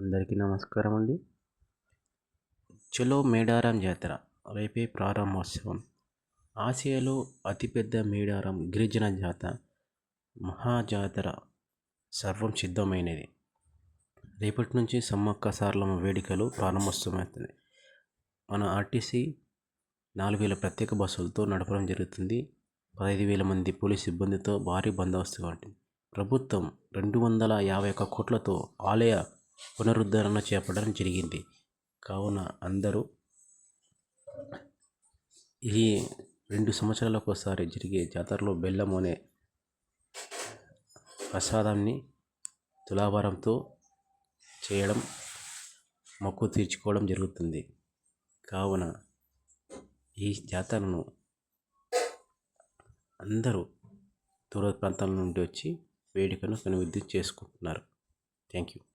అందరికీ నమస్కారం అండి చలో మేడారం జాతర రేపే ప్రారంభోత్సవం. ఆసియాలో అతిపెద్ద మేడారం గిరిజన జాతర మహాజాతర సర్వం సిద్ధమైనది. రేపటి నుంచి సమ్మక్క సారలమ్మ వేడుకలు ప్రారంభోత్సవమవుతుంది. మన ఆర్టీసీ నాలుగు వేల ప్రత్యేక బస్సులతో నడపడం జరుగుతుంది. పదహైదు వేల మంది పోలీస్ సిబ్బందితో భారీ బందోబస్తుగా ఉంటుంది ప్రభుత్వం రెండు వందల యాభై ఒక్క కోట్లతో ఆలయ పునరుద్ధరణ చేపట్టడం జరిగింది. కావున అందరూ ఈ రెండు సంవత్సరాలకు ఒకసారి జరిగే జాతరలో బెల్లం అనే ప్రసాదాన్ని తులాభారంతో చేయడం మొక్కు తీర్చుకోవడం జరుగుతుంది. కావున ఈ జాతరను అందరూ దూర ప్రాంతాల నుండి వచ్చి వేడుకను కనువిందు చేసుకుంటున్నారు. Thank you.